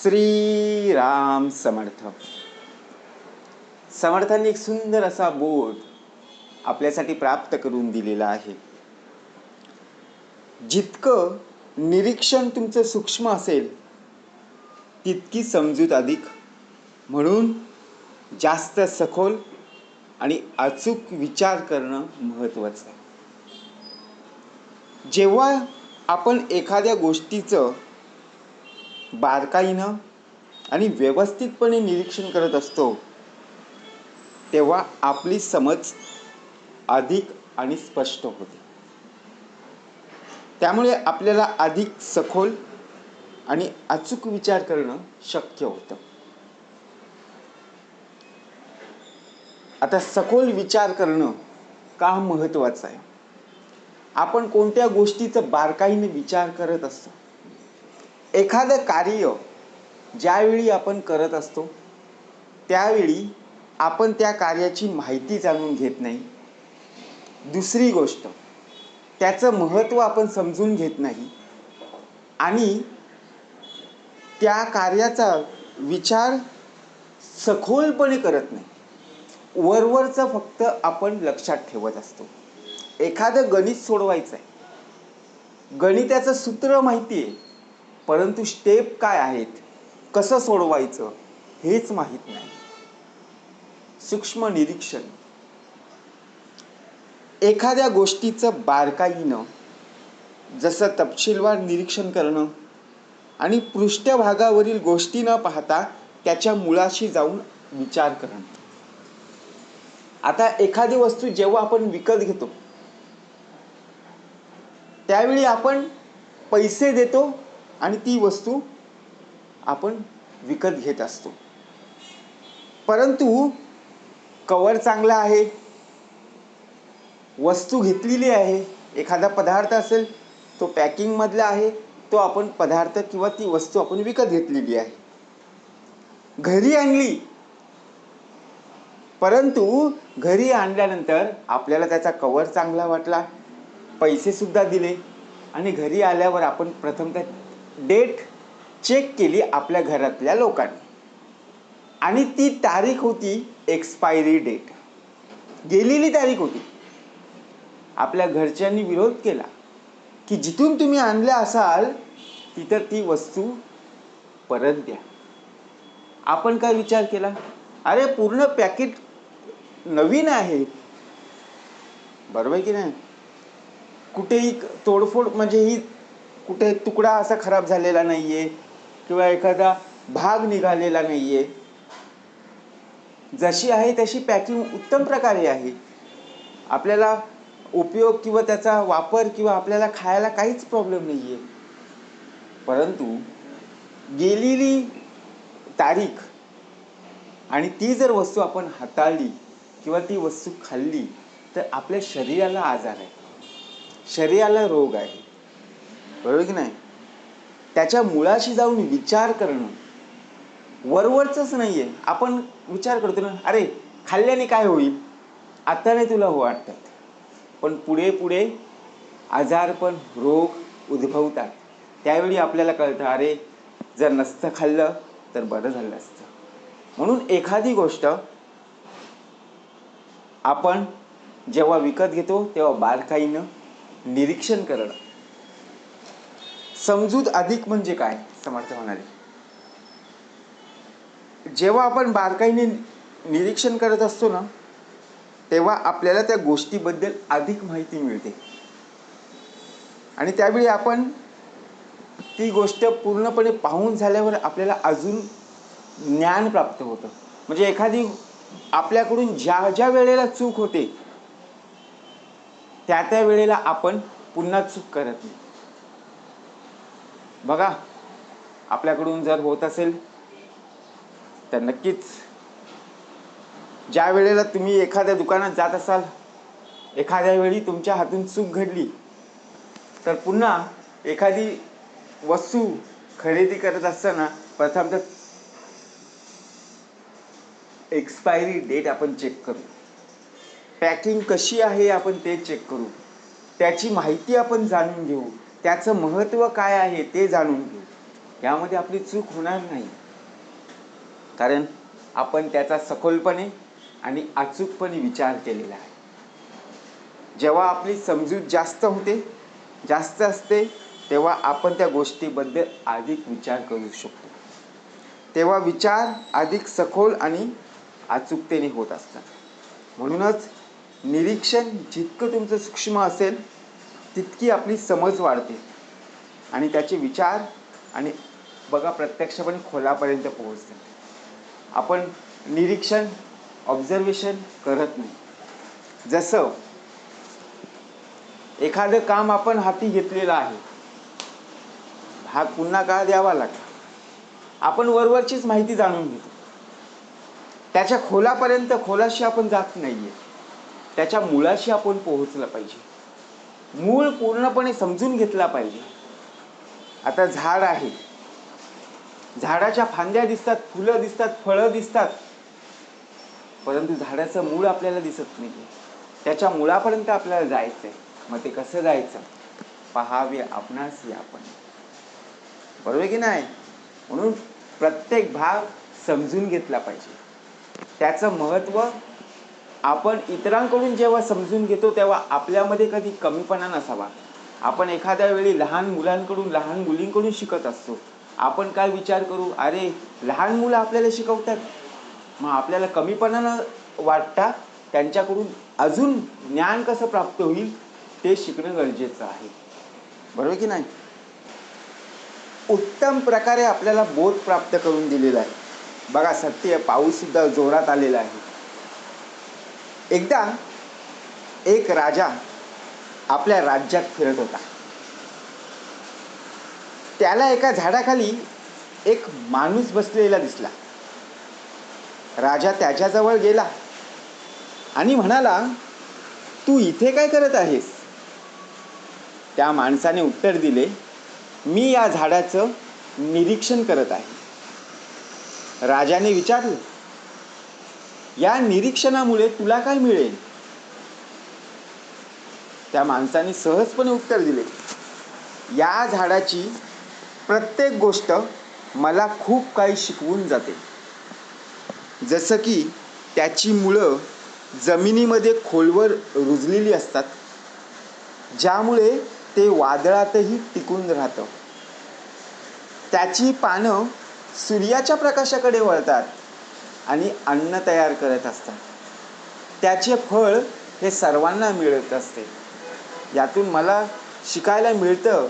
श्री राम समर्थ. समर्थांनी एक सुंदर असा बोध आपल्यासाठी प्राप्त करून दिलेला आहे. जितकं निरीक्षण तुमचं सूक्ष्म असेल तितकी समजूत अधिक. म्हणून जास्त सखोल आणि अचूक विचार करणं महत्त्वाचं आहे. जेव्हा आपण एखाद्या गोष्टीचं बारकाईनं आणि व्यवस्थितपणे निरीक्षण करत असतो तेव्हा आपली समज अधिक आणि स्पष्ट होते. त्यामुळे आपल्याला अधिक सखोल आणि अचूक विचार करणं शक्य होतं. आता सखोल विचार करणं का महत्त्वाचं आहे? आपण कोणत्या गोष्टीचं बारकाईने विचार करत असतो? एखादं कार्य ज्यावेळी आपण करत असतो त्यावेळी आपण त्या कार्याची माहिती जाणून घेत नाही. दुसरी गोष्ट त्याचं महत्त्व आपण समजून घेत नाही. आणि त्या कार्याचा विचार सखोलपणे करत नाही. वरवरचं फक्त आपण लक्षात ठेवत असतो. एखादं गणित सोडवायचं आहे गणिताचं सूत्र माहिती आहे परंतु स्टेप काय आहेत? कसं सोडवायचं? हेच माहीत नाही. सूक्ष्म निरीक्षण. एखाद्या गोष्टीचं बारकाईनं जसं तपशीलवार निरीक्षण करणं आणि पृष्ठभागावरील गोष्टी न पाहता त्याच्या मुळाशी जाऊन विचार करणं. आता एखादी वस्तू जेव्हा आपण विकत घेतो त्यावेळी आपण पैसे देतो आणि ती वस्तू आपण विकत घेत असतो. परंतु कवर चांगला आहे वस्तू घेतलेली आहे एखादा पदार्थ असेल तो पॅकिंगमधला आहे तो आपण पदार्थ किंवा ती वस्तू आपण विकत घेतलेली आहे. घरी आणली. परंतु घरी आणल्यानंतर आपल्याला त्याचा कवर चांगला वाटला पैसेसुद्धा दिले आणि घरी आल्यावर आपण प्रथमतः डेट चेक केली आपल्या घरातल्या लोकांनी. आणि ती तारीख होती एक्सपायरी डेट. गेलेली तारीख होती. आपल्या घरच्यांनी विरोध केला की जिथून तुम्ही आणल्या असाल तिथं ती वस्तू परत द्या. आपण काय विचार केला? अरे पूर्ण पॅकेट नवीन आहे. बरोबर की नाही? कुठेही तोडफोड म्हणजे ही कुठे तुकडा असा खराब झालेला नाही आहे किंवा एखादा भाग निघालेला नाही आहे जशी आहे तशी पॅकिंग उत्तम प्रकारे आहे. आपल्याला उपयोग किंवा त्याचा वापर किंवा आपल्याला खायला काहीच प्रॉब्लेम नाही आहे परंतु गेलेली तारीख आणि ती जर वस्तू आपण हाताळली किंवा ती वस्तू खाल्ली तर आपल्या शरीराला आजार आहे. शरीराला रोग आहे. बरोबर की नाही? त्याच्या मुळाशी जाऊन विचार करणं वरवरचंच नाही आहे आपण विचार करतो ना अरे खाल्ल्याने काय होईल? आता नाही तुला हो वाटतात पण पुढे पुढे आजारपण रोग उद्भवतात. त्यावेळी आपल्याला कळतं अरे जर नसतं खाल्लं तर बरं झालं असतं. म्हणून एखादी गोष्ट आपण जेव्हा विकत घेतो तेव्हा बारकाईनं निरीक्षण करणं. समजूत अधिक म्हणजे काय? समर्थ म्हणाले. जेव्हा आपण बारकाईने निरीक्षण करत असतो ना तेव्हा आपल्याला त्या गोष्टीबद्दल अधिक माहिती मिळते. आणि त्यावेळी आपण ती गोष्ट पूर्णपणे पाहून झाल्यावर आपल्याला अजून ज्ञान प्राप्त होतं. म्हणजे एखादी आपल्याकडून ज्या ज्या वेळेला चूक होते त्या त्या वेळेला आपण पुन्हा चूक करत नाही. बघा आपल्याकडून जर होत असेल तर नक्कीच. ज्या वेळेला तुम्ही एखाद्या दुकानात जात असाल एखाद्या वेळी तुमच्या हातून चूक घडली तर पुन्हा एखादी वस्तू खरेदी करत असताना प्रथम तर एक्सपायरी डेट आपण चेक करू. पॅकिंग कशी आहे आपण ते चेक करू. त्याची माहिती आपण जाणून घेऊ. त्याचं महत्त्व काय आहे ते जाणून घेऊ. यामध्ये आपली चूक होणार नाही. कारण आपण त्याचा सखोलपणे आणि अचूकपणे विचार केलेला आहे. जेव्हा आपली समजूत जास्त होते जास्त असते तेव्हा आपण त्या गोष्टीबद्दल अधिक विचार करू शकतो. तेव्हा विचार अधिक सखोल आणि अचूकतेने होत असतात. म्हणूनच निरीक्षण जितकं तुमचं सूक्ष्म असेल तितकी आपली समज वाढते. आणि त्याचे विचार आणि बघा प्रत्यक्षपणे खोलापर्यंत पोहोचते. आपण निरीक्षण ऑब्झर्वेशन करत नाही. जसं एखादं काम आपण हाती घेतलेलं आहे. हा पुन्हा का द्यावा लागला. आपण वरवरचीच माहिती जाणून घेतो. त्याच्या खोलापर्यंत खोलाशी आपण जात नाहीये. त्याच्या मुळाशी आपण पोहोचलं पाहिजे. मूळ पूर्णपणे समजून घेतला पाहिजे. आता झाड आहे. झाडाच्या फांद्या दिसतात फुलं दिसतात फळं दिसतात. परंतु झाडाचं मूळ आपल्याला दिसत नाही त्याच्या मुळापर्यंत आपल्याला जायचं आहे मग ते कसं जायचं? पहावे आपणास आपण. बरोबर आहे की नाही? म्हणून प्रत्येक भाग समजून घेतला पाहिजे. त्याचं महत्त्व आपण इतरांकडून जेव्हा समजून घेतो तेव्हा आपल्यामध्ये कधी कमीपणा नसावा. आपण एखाद्या वेळी लहान मुलांकडून लहान मुलींकडून शिकत असतो. आपण काय विचार करू? अरे लहान मुलं आपल्याला शिकवतात. मग आपल्याला कमीपणा न वाटता त्यांच्याकडून अजून ज्ञान कसं प्राप्त होईल ते शिकणं गरजेचं आहे. बरोबर की नाही? उत्तम प्रकारे आपल्याला बोध प्राप्त करून दिलेला आहे. बघा सत्य पाऊस सुद्धा जोरात आलेला आहे. एकदा एक राजा आपल्या राज्यात फिरत होता. त्याला एका झाडाखाली एक माणूस बसलेला दिसला. राजा त्याच्याजवळ गेला आणि म्हणाला तू इथे काय करत आहेस? त्या माणसाने उत्तर दिले मी या झाडाचं निरीक्षण करत आहे. राजाने विचारलं या निरीक्षणामुळे तुला काय मिळेल? त्या माणसाने सहजपणे उत्तर दिले. या झाडाची प्रत्येक गोष्ट मला खूप काही शिकवून जाते. जसं की त्याची मुळं जमिनीमध्ये खोलवर रुजलेली असतात ज्यामुळे ते वादळातही टिकून राहतं. त्याची पानं सूर्याच्या प्रकाशाकडे वळतात. आणि अन्न तयार करत असतात. त्याचे फळ हे सर्वांना मिळत असते. यातून मला शिकायला मिळतं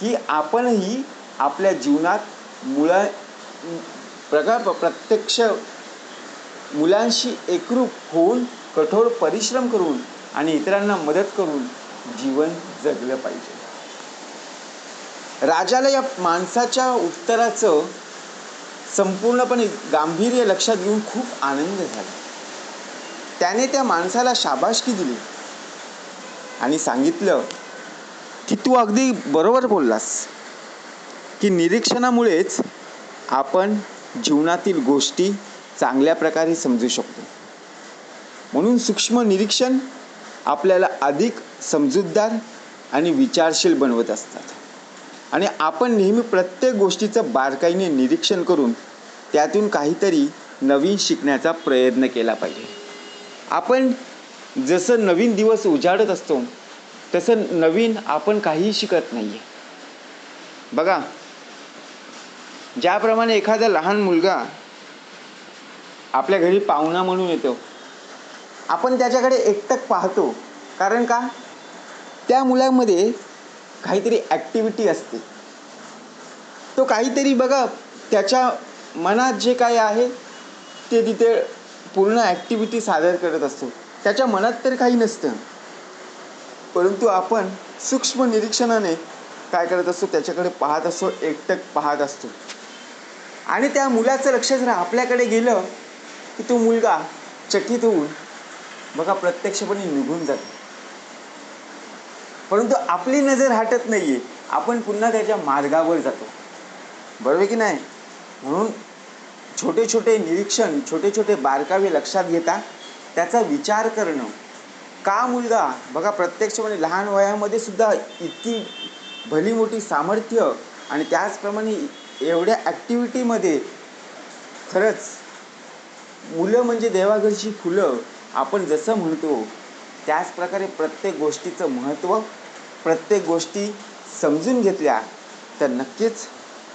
की आपणही आपल्या जीवनात मुळा प्रकार प्रत्यक्ष मुलांशी एकरूप होऊन कठोर परिश्रम करून आणि इतरांना मदत करून जीवन जगलं पाहिजे. राजाला या माणसाच्या उत्तराचं संपूर्णपणे गांभीर्य लक्षात घेऊन खूप आनंद झाला. त्याने त्या माणसाला शाबाशकी दिली आणि सांगितलं की तू अगदी बरोबर बोललास की निरीक्षणामुळेच आपण जीवनातील गोष्टी चांगल्या प्रकारे समजू शकतो. म्हणून सूक्ष्म निरीक्षण आपल्याला अधिक समजूतदार आणि विचारशील बनवत असतात. आणि आपण नेहमी प्रत्येक गोष्टीचं बारकाईने निरीक्षण करून त्यातून काहीतरी नवीन शिकण्याचा प्रयत्न केला पाहिजे. आपण जसं नवीन दिवस उजाडत असतो तसं नवीन आपण काहीही शिकत नाही आहे बघा ज्याप्रमाणे एखादा लहान मुलगा आपल्या घरी पाहुणा म्हणून येतो आपण त्याच्याकडे एकटक पाहतो. कारण का? त्या मुलामध्ये काहीतरी ॲक्टिव्हिटी असते. तो काहीतरी बघा त्याच्या मनात जे काय आहे ते तिथे पूर्ण ॲक्टिव्हिटी सादर करत असतो. त्याच्या मनात तर काही नसतं. परंतु आपण सूक्ष्म निरीक्षणाने काय करत असतो त्याच्याकडे पाहत असतो एकटक पाहत असतो. आणि त्या मुलाचं लक्ष जर आपल्याकडे गेलं की तो मुलगा चकित होऊन बघा प्रत्यक्षपणे निघून जातो. परंतु आपली नजर हटत नाहीये. आपण पुन्हा त्याच्या मार्गावर जातो. बरोबर की नाही? म्हणून छोटे छोटे निरीक्षण छोटे छोटे बारकावे लक्षात घेता त्याचा विचार करणं. का मुलगा? बघा प्रत्यक्षपणे म्हणजे लहान वयामध्ये सुद्धा इतकी भली मोठी सामर्थ्य आणि त्याचप्रमाणे एवढ्या ॲक्टिव्हिटीमध्ये खरंच मुलं म्हणजे देवाघरची फुलं आपण जसं म्हणतो त्याचप्रकारे प्रत्येक गोष्टीचं महत्त्व प्रत्येक गोष्टी समजून घेतल्या तर नक्कीच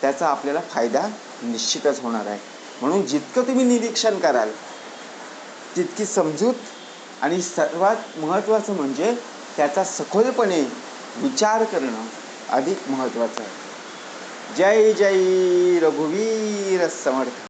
त्याचा आपल्याला फायदा निश्चितच होणार आहे. म्हणून जितकं तुम्ही निरीक्षण कराल तितकी समजूत आणि सर्वात महत्त्वाचं म्हणजे त्याचा सखोलपणे विचार करणं अधिक महत्त्वाचं आहे. जय जय रघुवीर समर्थ.